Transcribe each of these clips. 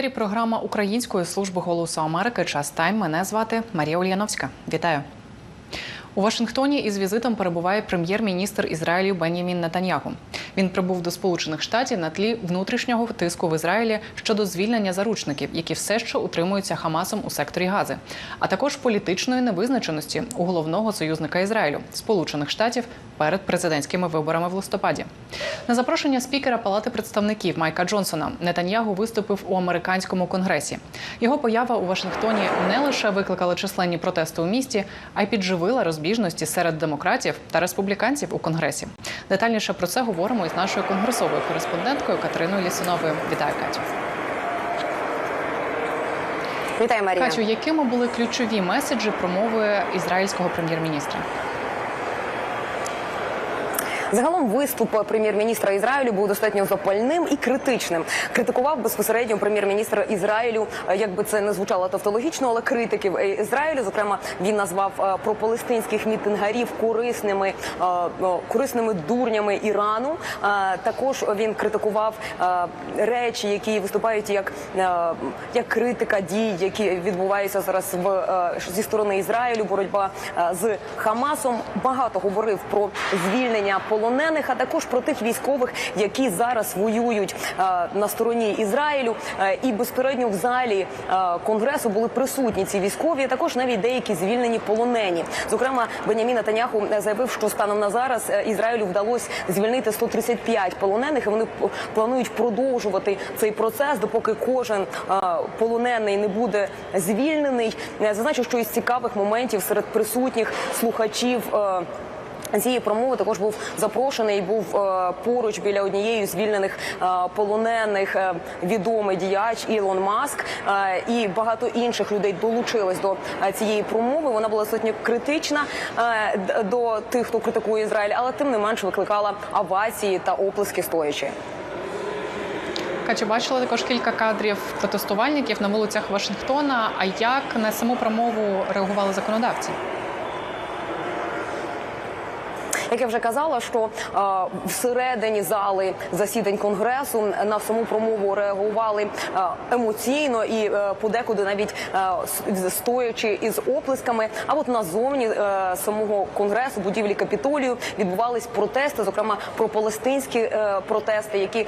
Етері програма Української служби голосу Америки Час Тайм. Мене звати Марія Ульяновська. Вітаю. У Вашингтоні із візитом перебуває прем'єр-міністр Ізраїлю Бенямін Нетаньяху. Він прибув до Сполучених Штатів на тлі внутрішнього тиску в Ізраїлі щодо звільнення заручників, які все ще утримуються Хамасом у секторі Гази, а також політичної невизначеності у головного союзника Ізраїлю Сполучених Штатів перед президентськими виборами в листопаді. На запрошення спікера Палати представників Майка Джонсона Нетаньягу виступив у американському конгресі. Його поява у Вашингтоні не лише викликала численні протести у місті, а й підживила розбіжності серед демократів та республіканців у конгресі. Детальніше про це говоримо із нашою конгресовою кореспонденткою Катериною Лісуновою. Вітаю, Катю. Вітаю, Марія. Катю, якими були ключові меседжі промови ізраїльського прем'єр-міністра? Загалом виступ прем'єр-міністра Ізраїлю був достатньо запальним і критичним. Критикував безпосередньо прем'єр-міністр Ізраїлю, е, як би це не звучало тавтологічно, але критиків е, Ізраїлю. Зокрема, він назвав е, пропалестинських мітингарів корисними е, корисними дурнями Ірану. Також він критикував речі, які виступають як, як критика дій, які відбуваються зараз в зі сторони Ізраїлю. Боротьба з Хамасом багато говорив про звільнення полонених, а також про тих військових, які зараз воюють е, на стороні Ізраїлю. Е, І безпередньо в залі е, конгресу були присутні ці військові. а Також навіть деякі звільнені полонені. Зокрема, Бенямін Натаняху заявив, що станом на зараз Ізраїлю вдалося звільнити 135 полонених. і Вони планують продовжувати цей процес, допоки кожен полонений не буде звільнений. Зазначу, що із цікавих моментів серед присутніх слухачів. Е, Цієї промови також був запрошений. Був е, поруч біля однієї з звільнених е, полонених е, відомий діяч Ілон Маск і багато інших людей долучились до цієї промови. Вона була достатньо критична до тих, хто критикує Ізраїль, але тим не менш викликала авації та оплески стоячи. Катю, бачила також кілька кадрів протестувальників на вулицях Вашингтона. А як на саму промову реагували законодавці? Як я вже казала, що е, всередині зали засідань конгресу на саму промову реагували е, емоційно і е, подекуди навіть е, стоячи із оплесками. А от назовні е, самого конгресу, будівлі капітолію, відбувались протести, зокрема про палестинські е, протести, які е,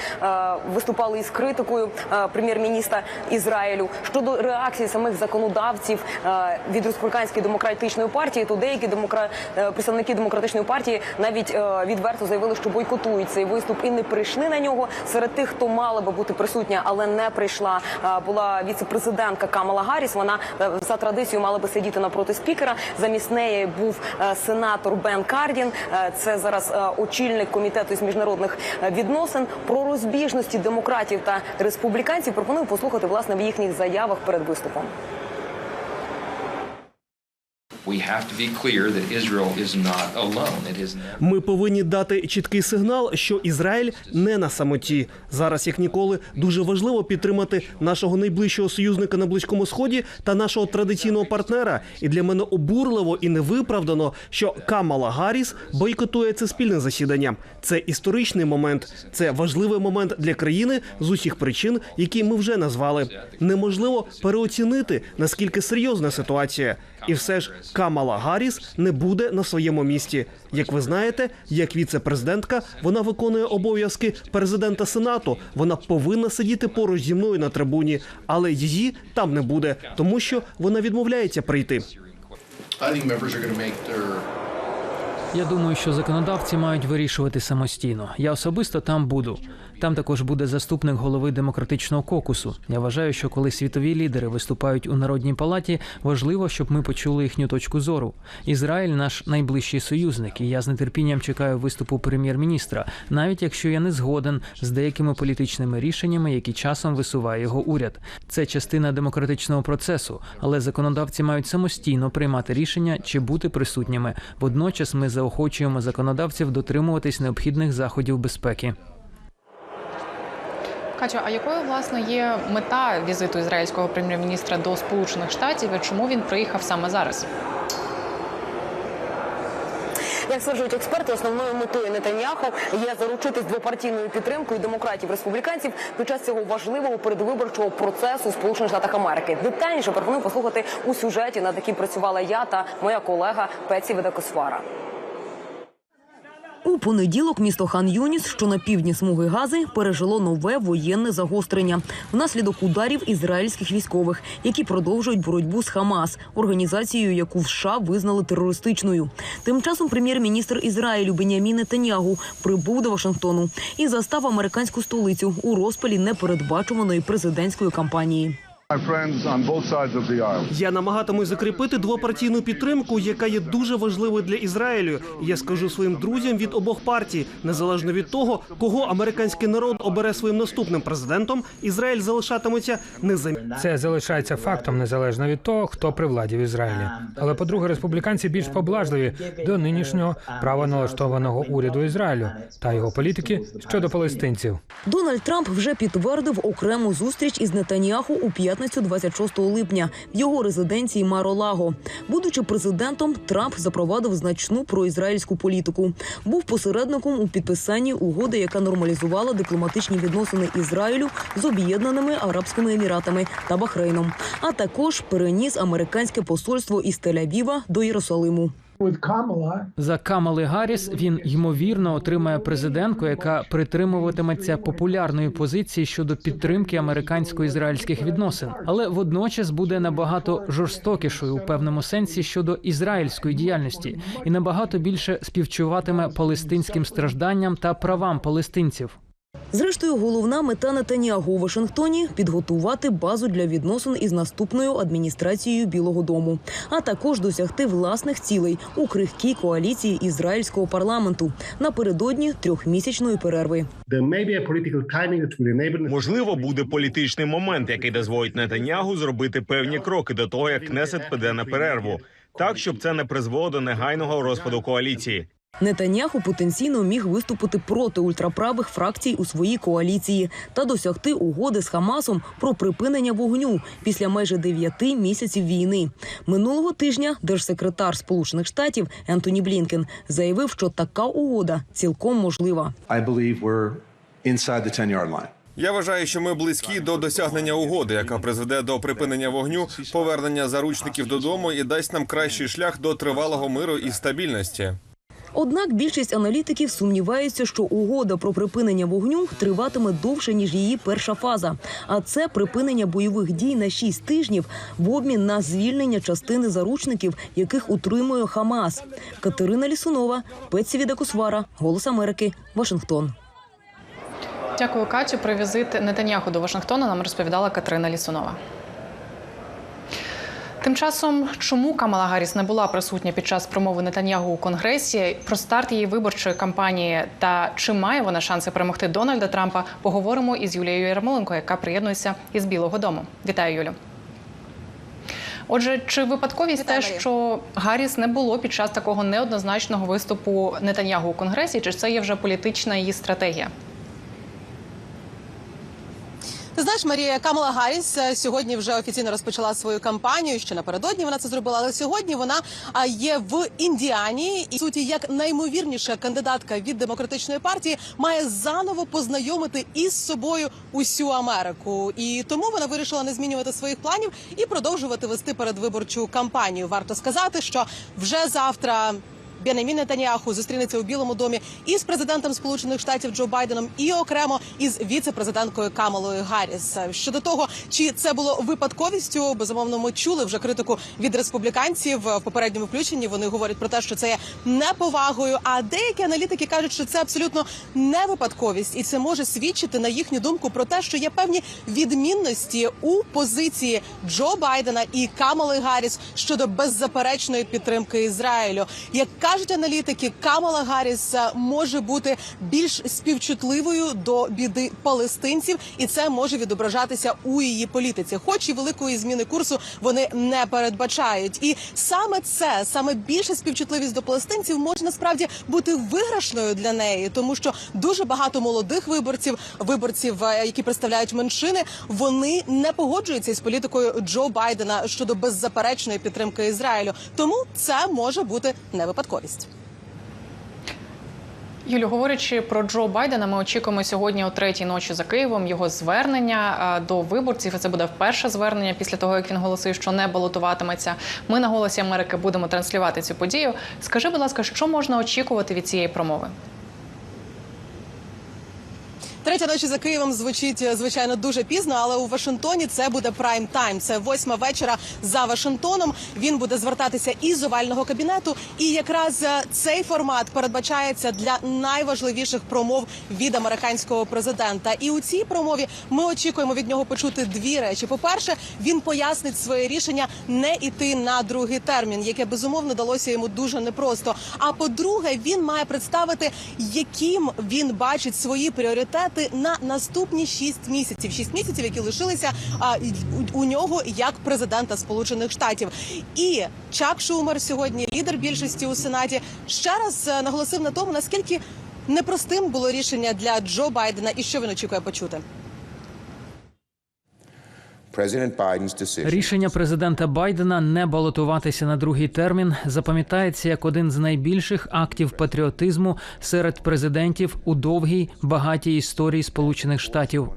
виступали із критикою прем'єр-міністра Ізраїлю щодо реакції самих законодавців е, від республіканської демократичної партії, то деякі демокра... представники демократичної партії навіть е, відверто заявили, що бойкотують цей виступ і не прийшли на нього. Серед тих, хто мала би бути присутня, але не прийшла, е, була віце-президентка Камала Гарріс. Вона е, за традицією мала би сидіти напроти спікера. Замість неї був сенатор Бен Кардін. Це зараз очільник комітету з міжнародних відносин. Про розбіжності демократів та республіканців пропоную послухати власне в їхніх заявах перед виступом. Ми повинні дати чіткий сигнал, що Ізраїль не на самоті. Зараз, як ніколи, дуже важливо підтримати нашого найближчого союзника на близькому сході та нашого традиційного партнера. І для мене обурливо і невиправдано, що Камала Гарріс бойкотує це спільне засідання. Це історичний момент. Це важливий момент для країни з усіх причин, які ми вже назвали. Неможливо переоцінити наскільки серйозна ситуація. І все ж Камала Гарріс не буде на своєму місці. Як ви знаєте, як віце-президентка, вона виконує обов'язки президента Сенату. Вона повинна сидіти поруч зі мною на трибуні, але її там не буде, тому що вона відмовляється прийти. Я думаю, що законодавці мають вирішувати самостійно. Я особисто там буду. Там також буде заступник голови демократичного кокусу. Я вважаю, що коли світові лідери виступають у народній палаті, важливо, щоб ми почули їхню точку зору. Ізраїль наш найближчий союзник, і я з нетерпінням чекаю виступу прем'єр-міністра, навіть якщо я не згоден з деякими політичними рішеннями, які часом висуває його уряд. Це частина демократичного процесу, але законодавці мають самостійно приймати рішення чи бути присутніми. Водночас ми заохочуємо законодавців дотримуватись необхідних заходів безпеки. Катю, а якою власне є мета візиту ізраїльського прем'єр-міністра до Сполучених Штатів і чому він приїхав саме зараз? Як стверджують експерти, основною метою Нетаньяху є заручитись двопартійною підтримкою демократів республіканців під час цього важливого передвиборчого процесу у Сполучених Штатах Америки. Детальніше пропоную послухати у сюжеті, над яким працювала я та моя колега Пеці Ведекосвара. У понеділок місто Хан Юніс, що на півдні смуги Гази, пережило нове воєнне загострення внаслідок ударів ізраїльських військових, які продовжують боротьбу з Хамас, організацією, яку в США визнали терористичною. Тим часом прем'єр-міністр Ізраїлю Бенямін Нетаньягу прибув до Вашингтону і застав американську столицю у розпалі непередбачуваної президентської кампанії. My friends on both sides of the aisle. Я намагатимусь закріпити двопартійну підтримку, яка є дуже важливою для Ізраїлю. І я скажу своїм друзям від обох партій, незалежно від того, кого американський народ обере своїм наступним президентом, Ізраїль залишатиметься незамінним. Це залишається фактом незалежно від того, хто при владі в Ізраїлі. Але по-друге, республіканці більш поблажливі до нинішнього правоналаштованого уряду Ізраїлю та його політики щодо палестинців. Дональд Трамп вже підтвердив окрему зустріч із Нетаньяху у п'ятницю 26 липня в його резиденції Маро-Лаго. Будучи президентом, Трамп запровадив значну проізраїльську політику. Був посередником у підписанні угоди, яка нормалізувала дипломатичні відносини Ізраїлю з об'єднаними арабськими еміратами та Бахрейном. А також переніс американське посольство із Тель-Авіва до Єрусалиму. За Камали Гарріс він ймовірно отримає президентку, яка притримуватиметься популярної позиції щодо підтримки американсько-ізраїльських відносин, але водночас буде набагато жорстокішою у певному сенсі щодо ізраїльської діяльності і набагато більше співчуватиме палестинським стражданням та правам палестинців. Зрештою, головна мета Нетаньягу у Вашингтоні підготувати базу для відносин із наступною адміністрацією Білого Дому, а також досягти власних цілей у крихкій коаліції ізраїльського парламенту напередодні трьохмісячної перерви. Можливо, буде політичний момент, який дозволить Нетаньягу зробити певні кроки до того, як Кнесет піде на перерву, так щоб це не призвело до негайного розпаду коаліції. Нетаньяху потенційно міг виступити проти ультраправих фракцій у своїй коаліції та досягти угоди з Хамасом про припинення вогню після майже дев'яти місяців війни. Минулого тижня держсекретар Сполучених Штатів Ентоні Блінкен заявив, що така угода цілком можлива. I believe we're inside the 10-yard line. Я вважаю, що ми близькі до досягнення угоди, яка призведе до припинення вогню, повернення заручників додому і дасть нам кращий шлях до тривалого миру і стабільності. Однак більшість аналітиків сумніваються, що угода про припинення вогню триватиме довше ніж її перша фаза. А це припинення бойових дій на шість тижнів в обмін на звільнення частини заручників, яких утримує Хамас. Катерина Лісунова, Петсі Відакусвара, Голос Америки, Вашингтон. Дякую, Катю. Про візит Нетаньяху до Вашингтона нам розповідала Катерина Лісунова. Тим часом, чому Камала Гарріс не була присутня під час промови Нетаньягу у Конгресі, про старт її виборчої кампанії та чи має вона шанси перемогти Дональда Трампа, поговоримо із Юлією Ярмоленко, яка приєднується із Білого Дому. Вітаю, Юлю. Отже, чи випадковість те, що Гарріс не було під час такого неоднозначного виступу Нетаньягу у Конгресі, чи це є вже політична її стратегія? Ти знаєш, Марія Камала Гарріс е, сьогодні вже офіційно розпочала свою кампанію. Ще напередодні вона це зробила. Але сьогодні вона є в Індіані і в суті як наймовірніша кандидатка від демократичної партії має заново познайомити із собою усю Америку. І тому вона вирішила не змінювати своїх планів і продовжувати вести передвиборчу кампанію. Варто сказати, що вже завтра. Бенемін Нетаньяху зустрінеться у Білому домі із президентом Сполучених Штатів Джо Байденом і окремо із віце-президенткою Камалою Гарріс. Щодо того, чи це було випадковістю, безумовно, ми чули вже критику від республіканців в попередньому включенні. Вони говорять про те, що це є неповагою. А деякі аналітики кажуть, що це абсолютно не випадковість, і це може свідчити на їхню думку про те, що є певні відмінності у позиції Джо Байдена і Камали Гарріс щодо беззаперечної підтримки Ізраїлю. Як кажуть аналітики, Камала Гарріс е, може бути більш співчутливою до біди палестинців, і це може відображатися у її політиці. Хоч і великої зміни курсу вони не передбачають. І саме це саме більша співчутливість до палестинців може насправді бути виграшною для неї, тому що дуже багато молодих виборців, виборців, е, які представляють меншини, вони не погоджуються із політикою Джо Байдена щодо беззаперечної підтримки Ізраїлю. Тому це може бути не випадковість. Юлю, говорячи про Джо Байдена, ми очікуємо сьогодні о третій ночі за Києвом його звернення до виборців. Це буде вперше звернення після того, як він голосив, що не балотуватиметься. Ми на голосі Америки будемо транслювати цю подію. Скажи, будь ласка, що можна очікувати від цієї промови? Третя ночі за Києвом звучить е, звичайно дуже пізно, але у Вашингтоні це буде прайм тайм. Це восьма вечора за Вашингтоном. Він буде звертатися із овального кабінету. І якраз е, цей формат передбачається для найважливіших промов від американського президента. І у цій промові ми очікуємо від нього почути дві речі. По перше, він пояснить своє рішення не іти на другий термін, яке безумовно далося йому дуже непросто. А по-друге, він має представити, яким він бачить свої пріоритети на наступні шість місяців. Шість місяців, які лишилися а, у нього як президента Сполучених Штатів. І Чак Шумер сьогодні лідер більшості у сенаті ще раз е, наголосив на тому, наскільки непростим було рішення для Джо Байдена, і що він очікує почути. Рішення президента Байдена не балотуватися на другий термін запам'ятається як один з найбільших актів патріотизму серед президентів у довгій багатій історії Сполучених Штатів.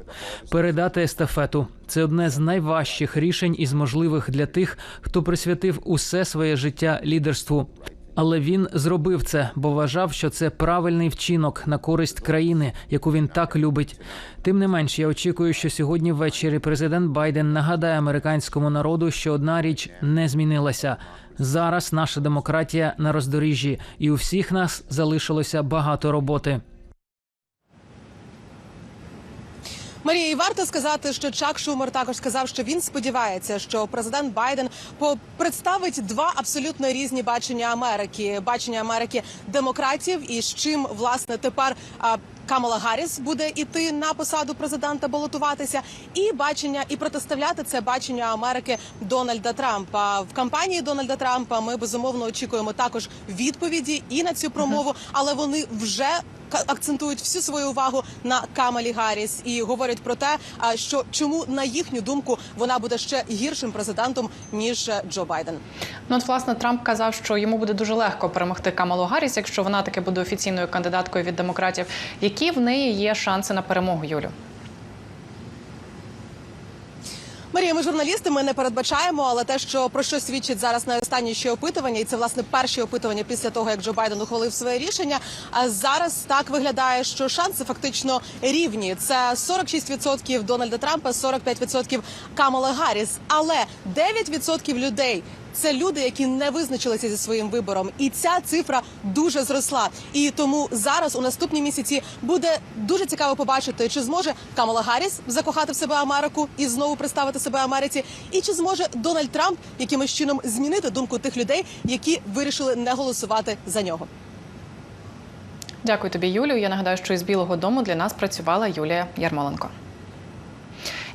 Передати естафету це одне з найважчих рішень із можливих для тих, хто присвятив усе своє життя лідерству. Але він зробив це, бо вважав, що це правильний вчинок на користь країни, яку він так любить. Тим не менш, я очікую, що сьогодні ввечері президент Байден нагадає американському народу, що одна річ не змінилася. Зараз наша демократія на роздоріжжі, і у всіх нас залишилося багато роботи. Марія, і варто сказати, що Чак Шумер також сказав, що він сподівається, що президент Байден представить два абсолютно різні бачення Америки: бачення Америки демократів, і з чим власне тепер. Камала Гарріс буде іти на посаду президента балотуватися, і бачення і протиставляти це бачення Америки Дональда Трампа в кампанії Дональда Трампа. Ми безумовно очікуємо також відповіді і на цю промову, але вони вже акцентують всю свою увагу на Камалі Гарріс і говорять про те, що чому на їхню думку вона буде ще гіршим президентом ніж е, Джо Байден. Ну, от, власне, Трамп казав, що йому буде дуже легко перемогти Камалу Гарріс, якщо вона таки буде офіційною кандидаткою від демократів. Які в неї є шанси на перемогу, Юлю? Марія, ми журналісти, ми не передбачаємо, але те, що про що свідчить зараз найостанніші опитування, і це власне перші опитування після того, як Джо Байден ухвалив своє рішення. А зараз так виглядає, що шанси фактично рівні. Це 46% Дональда Трампа, 45% Камала Гарріс. Але 9% людей. Це люди, які не визначилися зі своїм вибором, і ця цифра дуже зросла. І тому зараз у наступні місяці буде дуже цікаво побачити, чи зможе Камала Гарріс закохати в себе Америку і знову представити себе Америці, і чи зможе Дональд Трамп якимось чином змінити думку тих людей, які вирішили не голосувати за нього. Дякую тобі, Юлію. Я нагадаю, що із Білого Дому для нас працювала Юлія Ярмоленко.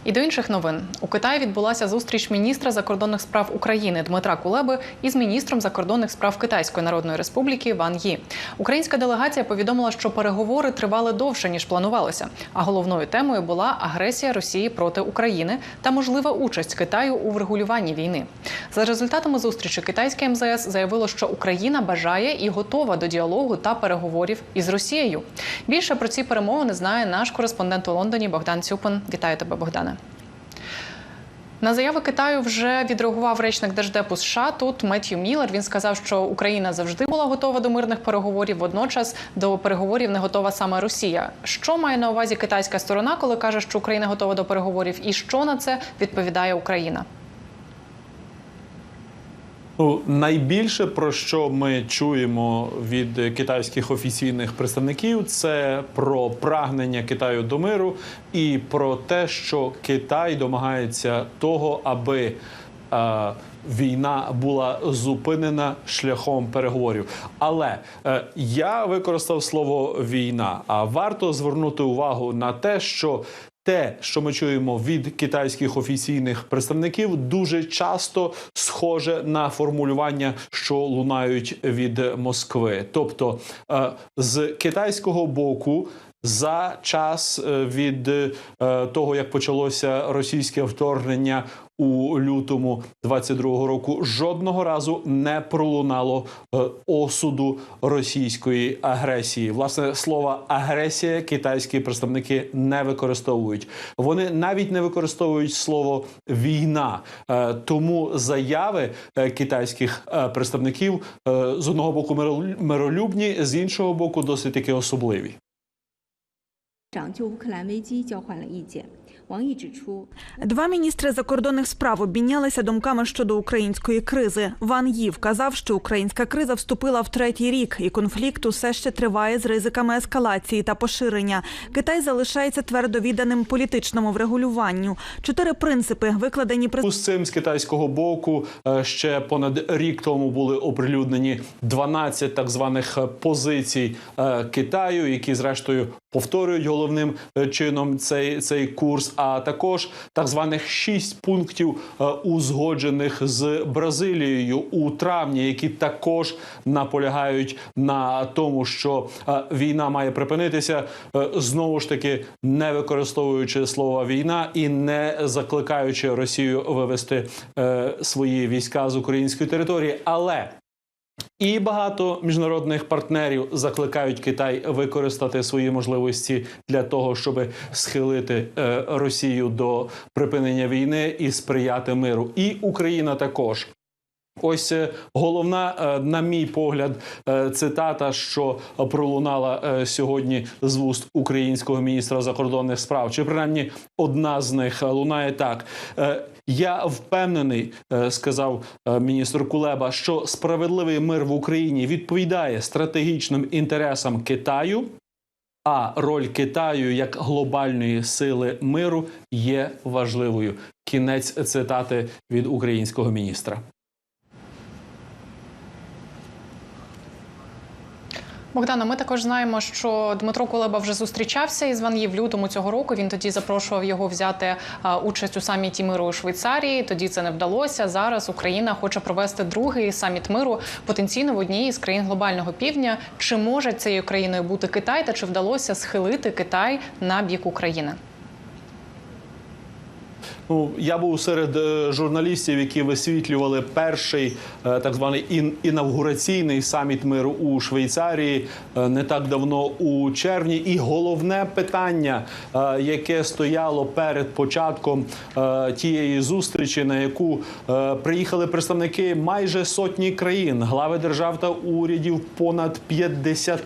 І до інших новин у Китаї відбулася зустріч міністра закордонних справ України Дмитра Кулеби із міністром закордонних справ Китайської Народної Республіки Ван Ї. Українська делегація повідомила, що переговори тривали довше ніж планувалося. А головною темою була агресія Росії проти України та можлива участь Китаю у врегулюванні війни. За результатами зустрічі китайське МЗС заявило, що Україна бажає і готова до діалогу та переговорів із Росією. Більше про ці перемовини знає наш кореспондент у Лондоні Богдан Цюпин. Вітаю тебе, Богдане. На заяви Китаю вже відреагував речник держдепу США. Тут Меттью Міллер. Він сказав, що Україна завжди була готова до мирних переговорів. Водночас до переговорів не готова саме Росія. Що має на увазі китайська сторона, коли каже, що Україна готова до переговорів, і що на це відповідає Україна? Ну, найбільше про що ми чуємо від китайських офіційних представників, це про прагнення Китаю до миру і про те, що Китай домагається того, аби е, війна була зупинена шляхом переговорів. Але е, я використав слово війна. А варто звернути увагу на те, що те, що ми чуємо від китайських офіційних представників, дуже часто схоже на формулювання, що лунають від Москви. Тобто е, з китайського боку за час е, від е, того, як почалося російське вторгнення у лютому 22-го року, жодного разу не пролунало е, осуду російської агресії. Власне слово агресія китайські представники не використовують. Вони навіть не використовують слово війна. Тому заяви китайських представників з одного боку миролю- миролюбні, з іншого боку, досить таки особливі. 长就乌克兰危机交换了意见。王毅指出， Два міністри закордонних справ обмінялися думками щодо української кризи. Ван Ї вказав, що українська криза вступила в третій рік, і конфлікт усе ще триває з ризиками ескалації та поширення. Китай залишається твердо відданим політичному врегулюванню. Чотири принципи викладені президентом. З цим з китайського боку е, ще понад рік тому були оприлюднені 12 так званих е, позицій е, Китаю, які зрештою повторюють головним е, чином цей, цей курс. А також так званих 6 пунктів е, узгоджених з Бразилією у травні, які також наполягають на тому, що е, війна має припинитися, знову ж таки не використовуючи слово війна і не закликаючи Росію вивести свої війська з української території, але і багато міжнародних партнерів закликають Китай використати свої можливості для того, щоб схилити е, Росію до припинення війни і сприяти миру. І Україна також. Ось е, головна, е, на мій погляд, цитата, що пролунала сьогодні з вуст українського міністра закордонних справ, чи принаймні одна з них лунає так. Я впевнений, е, сказав е, міністр Кулеба, що справедливий мир в Україні відповідає стратегічним інтересам Китаю. А роль Китаю як глобальної сили миру є важливою. Кінець цитати від українського міністра. Богдана, ми також знаємо, що Дмитро Кулеба вже зустрічався із Ван в лютому цього року. Він тоді запрошував його взяти участь у саміті миру у Швейцарії. Тоді це не вдалося. Зараз Україна хоче провести другий саміт миру потенційно в одній із країн глобального півдня. Чи може цією країною бути Китай, та чи вдалося схилити Китай на бік України? Ну, я був серед е, журналістів, які висвітлювали перший е, так званий ін- інавгураційний саміт миру у Швейцарії е, не так давно у червні. І головне питання, яке стояло перед початком тієї зустрічі, на яку приїхали представники майже сотні країн, глави держав та урядів понад 50.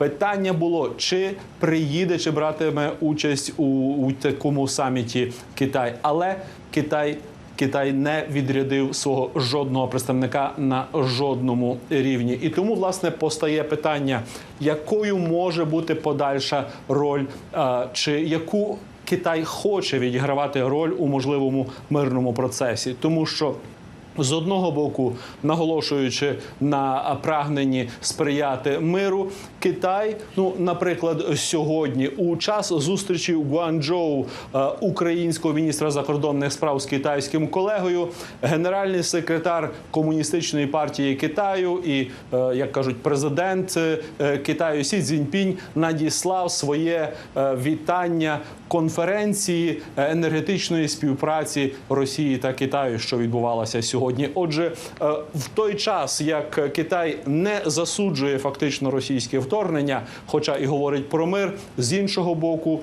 Питання було, чи приїде, чи братиме участь у, у такому саміті Китай, але Китай. Китай не відрядив свого жодного представника на жодному рівні, і тому власне постає питання, якою може бути подальша роль, а, чи яку Китай хоче відігравати роль у можливому мирному процесі, тому що з одного боку, наголошуючи на прагненні сприяти миру, Китай, ну наприклад, сьогодні у час зустрічі у Гуанчжоу українського міністра закордонних справ з китайським колегою, генеральний секретар комуністичної партії Китаю і, як кажуть, президент е, Китаю Сі Цзіньпінь надіслав своє е, вітання конференції е, енергетичної співпраці Росії та Китаю, що відбувалася сьогодні. Отже, е, в той час як Китай не засуджує фактично російське вторгнення, хоча і говорить про мир, з іншого боку.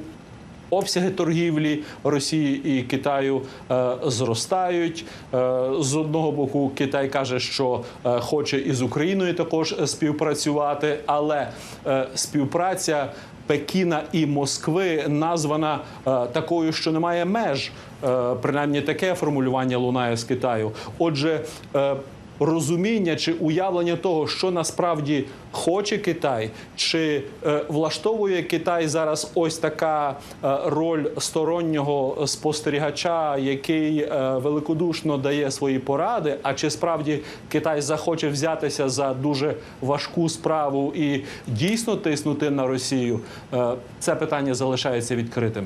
Обсяги торгівлі Росії і Китаю е, зростають. Е, з одного боку, Китай каже, що е, хоче із Україною також співпрацювати, але співпраця Пекіна і Москви названа е, такою, що немає меж. Е, принаймні таке формулювання лунає з Китаю. Отже, е, розуміння чи уявлення того, що насправді хоче Китай, чи е, влаштовує Китай зараз ось така е, роль стороннього спостерігача, який е, великодушно дає свої поради. А чи справді Китай захоче взятися за дуже важку справу і дійсно тиснути на Росію? Е, це питання залишається відкритим.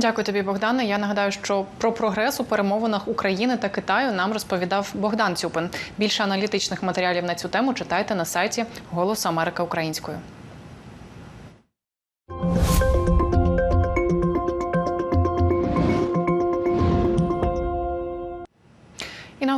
Дякую тобі, Богдане. Я нагадаю, що про прогрес у перемовинах України та Китаю нам розповідав Богдан Цюпин. Більше аналітичних матеріалів на цю тему читайте на сайті Голос Америка Українською.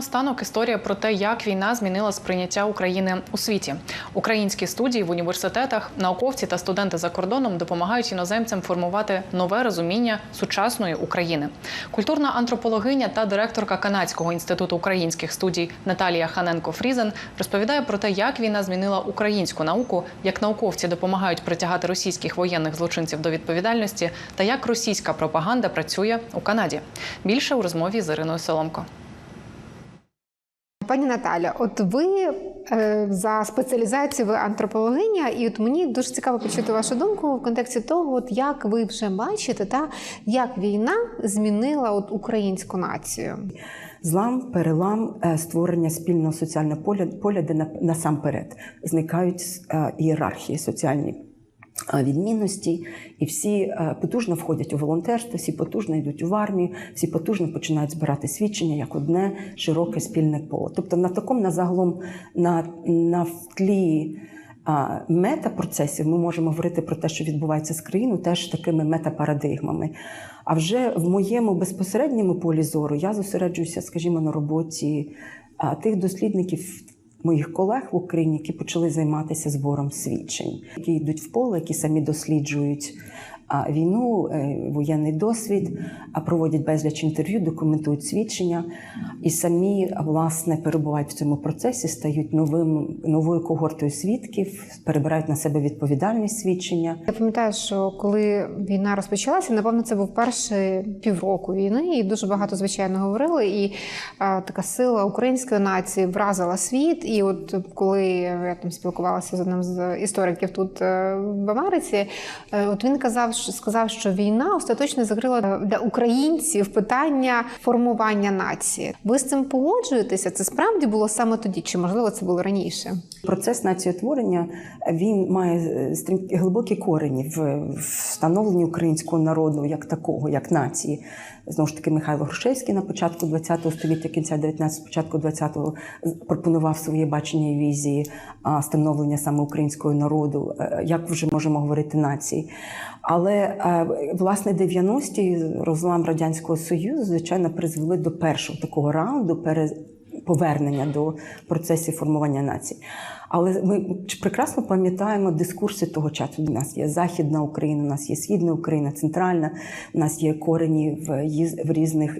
Наостанок історія про те, як війна змінила сприйняття України у світі. Українські студії в університетах, науковці та студенти за кордоном допомагають іноземцям формувати нове розуміння сучасної України. Культурна антропологиня та директорка Канадського інституту українських студій Наталія Ханенко-Фрізен розповідає про те, як війна змінила українську науку, як науковці допомагають притягати російських воєнних злочинців до відповідальності, та як російська пропаганда працює у Канаді. Більше у розмові з Іриною Соломко. Пані Наталя, от ви е, за спеціалізацією ви антропологиня, і от мені дуже цікаво почути вашу думку в контексті того, от як ви вже бачите, та як війна змінила от українську націю. Злам, перелам, е, створення спільного соціального поля, поля де на- насамперед зникають е, ієрархії соціальні відмінності, і всі е, потужно входять у волонтерство, всі потужно йдуть в армію, всі потужно починають збирати свідчення як одне широке спільне поле. Тобто на такому на загалом на, на тлі метапроцесів ми можемо говорити про те, що відбувається з країною, теж такими метапарадигмами. А вже в моєму безпосередньому полі зору я зосереджуюся, скажімо, на роботі тих дослідників. Моїх колег в Україні, які почали займатися збором свідчень, які йдуть в поле, які самі досліджують війну, е, воєнний досвід, проводять безліч інтерв'ю, документують свідчення і самі власне перебувають в цьому процесі, стають новим новою когортою свідків, перебирають на себе відповідальність свідчення. Я пам'ятаю, що коли війна розпочалася, напевно, це був перший півроку війни, і дуже багато звичайно говорили. І а, така сила української нації вразила світ. І от коли я там спілкувалася з одним з істориків тут е, в Америці, е, от він казав, що сказав, що війна остаточно закрила для українців питання формування нації. Ви з цим погоджуєтеся? Це справді було саме тоді, чи можливо це було раніше? Процес націотворення він має е, стрім- глибокі корені в встановленні українського народу як такого, як нації. Знову ж таки, Михайло Грушевський на початку ХХ століття, кінця 19 початку 20-го пропонував своє бачення і візії становлення саме українського народу, е, як вже можемо говорити нації. Але е, власне 90-ті розлам радянського союзу, звичайно, призвели до першого такого раунду пере повернення до процесів формування нації. Але ми прекрасно пам'ятаємо дискурси того часу. У нас є Західна Україна, у нас є Східна Україна, Центральна, у нас є корені в, в різних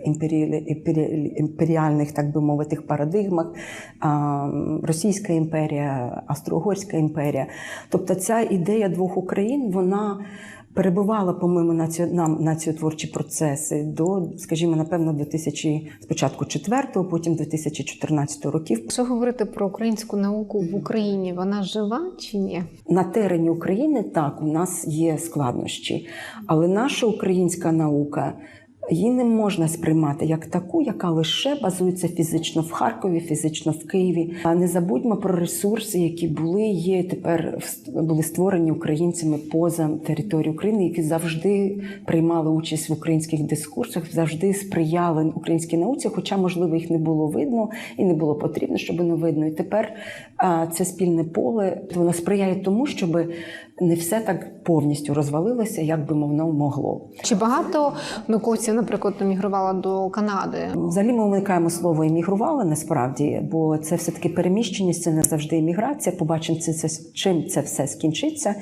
імперіальних, так би мовити, парадигмах. Російська імперія, Австро-Угорська імперія. Тобто ця ідея двох Україн, вона перебувала, по-моєму, наці... нам націотворчі процеси до, скажімо, напевно, 2000, спочатку 4-го, потім 2014 років. Що говорити про українську науку в Україні, вона жива чи ні? На терені України так у нас є складнощі, але наша українська наука. Її не можна сприймати як таку, яка лише базується фізично в Харкові, фізично в Києві. А не забудьмо про ресурси, які були, є тепер були створені українцями поза територією України, які завжди приймали участь в українських дискурсах, завжди сприяли українській науці, хоча, можливо, їх не було видно і не було потрібно, щоб не видно. І тепер це спільне поле воно сприяє тому, щоб не все так повністю розвалилося, як би воно могло. Чи багато науковців, наприклад, емігрувало до Канади? Взагалі ми уникаємо слово іммігрували насправді, бо це все таки переміщеність, це не завжди імміграція. Побачимо, це, чим це все скінчиться.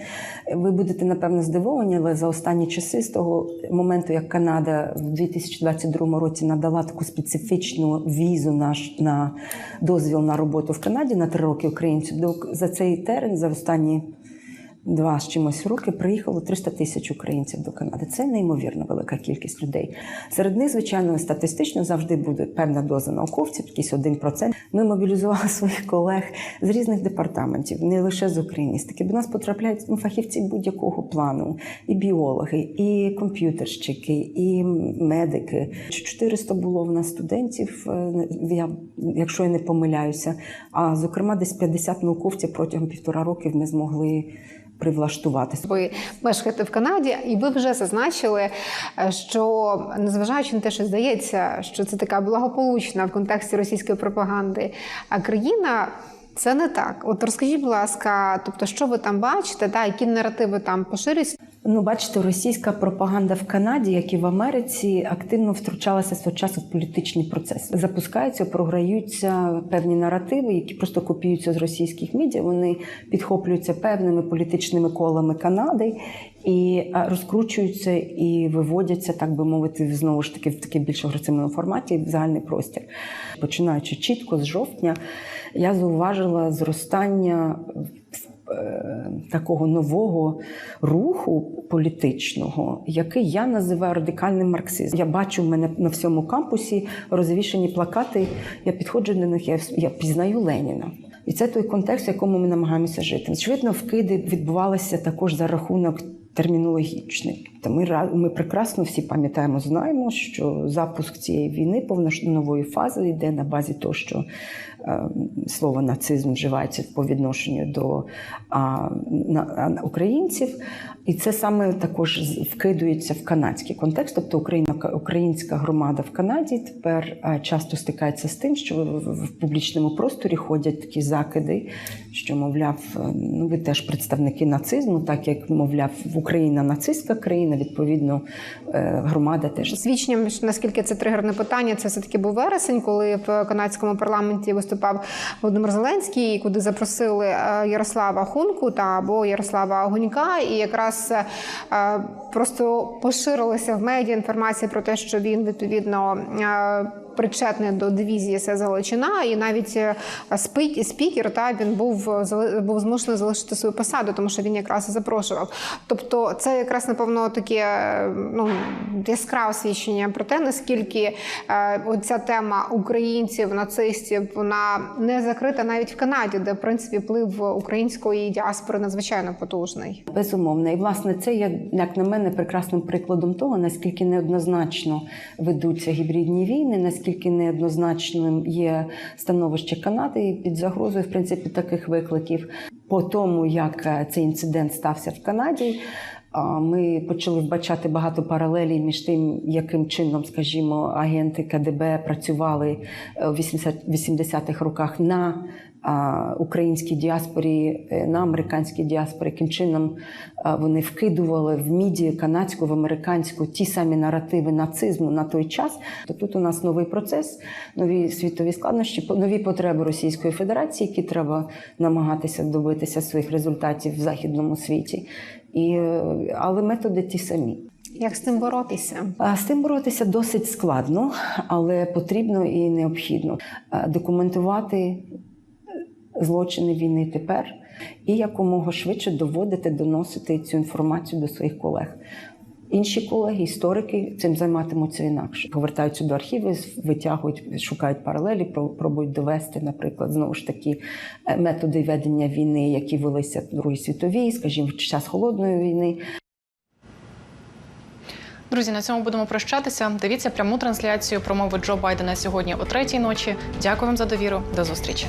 Ви будете напевно здивовані, але за останні часи, з того моменту, як Канада в 2022 році надала таку специфічну візу на, на дозвіл на роботу в Канаді на три роки українців, до за цей терен за останні. Два з чимось роки приїхало 300 тисяч українців до Канади. Це неймовірно велика кількість людей. Серед них, звичайно, статистично завжди буде певна доза науковців, якийсь один процент. Ми мобілізували своїх колег з різних департаментів, не лише з україністики. До нас потрапляють ну, фахівці будь-якого плану: і біологи, і комп'ютерщики, і медики. 400 було в нас студентів, е, я, якщо я не помиляюся. А зокрема, десь 50 науковців протягом півтора років ми змогли привлаштуватися. Ви мешкаєте в Канаді, і ви вже зазначили, е, що незважаючи на те, що здається, що це така благополучна в контексті російської пропаганди а країна. Це не так. От розкажіть, будь ласка, тобто, що ви там бачите, та які наративи там поширюються? Ну, бачите, російська пропаганда в Канаді, як і в Америці, активно втручалася свого часу в політичні процеси. Запускаються, програються певні наративи, які просто копіюються з російських медіа. Вони підхоплюються певними політичними колами Канади і розкручуються і виводяться, так би мовити, знову ж таки в таки більш агресивному форматі в загальний простір. Починаючи чітко з жовтня, я зауважила зростання такого нового руху політичного, який я називаю радикальним марксизмом. Я бачу в мене на всьому кампусі розвішені плакати. Я підходжу до них, я, я пізнаю Леніна. І це той контекст, в якому ми намагаємося жити. Очевидно, вкиди відбувалися також за рахунок термінологічний. Та ми ми прекрасно всі пам'ятаємо, знаємо, що запуск цієї війни повнонової фази йде на базі того, що е, слово нацизм вживається по відношенню до на, українців, і це саме також вкидується в канадський контекст. Тобто Україна, українська громада в Канаді тепер часто стикається з тим, що в публічному просторі ходять такі закиди, що мовляв, е, ну ви теж представники нацизму, так як мовляв, Україна нацистська країна, відповідно, е, громада теж Свідченням, наскільки це тригерне питання, це все таки був вересень, коли в канадському парламенті виступав Володимир Зеленський, куди запросили е, Ярослава Хунку та або Ярослава Гунька, і якраз просто поширилася в медіа інформація про те, що він відповідно. Е, Причетний до дивізії СС Галичина, і навіть е, спі- спікер та він був зали- був змушений залишити свою посаду, тому що він якраз і запрошував. Тобто, це якраз напевно таке е, ну яскраве свідчення про те, наскільки е, оця тема українців, нацистів, вона не закрита навіть в Канаді, де в принципі вплив української діаспори надзвичайно потужний. Безумовно, і власне це є, як на мене, прекрасним прикладом того, наскільки неоднозначно ведуться гібридні війни, наскільки неоднозначним є становище Канади під загрозою, в принципі, таких викликів. По тому, як е, цей інцидент стався в Канаді. Ми почали вбачати багато паралелей між тим, яким чином, скажімо, агенти КДБ працювали е, 80 80-х роках на українській діаспорі, е, на американській діаспорі, яким чином вони вкидували в мідію канадську, в американську ті самі наративи нацизму на той час. То тут у нас новий процес, нові світові складнощі, нові потреби Російської Федерації, які треба намагатися добитися своїх результатів в західному світі. І, е, але методи ті самі. Як з цим боротися? З тим боротися досить складно, але потрібно і необхідно документувати злочини війни тепер і якомога швидше доводити, доносити цю інформацію до своїх колег. Інші колеги, історики цим займатимуться інакше. Повертаються до архівів, витягують, шукають паралелі, про- пробують довести, наприклад, знову ж таки е, методи ведення війни, які велися в Другій світовій, скажімо, в час холодної війни. Друзі, на цьому будемо прощатися. Дивіться пряму трансляцію промови Джо Байдена сьогодні о третій ночі. Дякую вам за довіру. До зустрічі.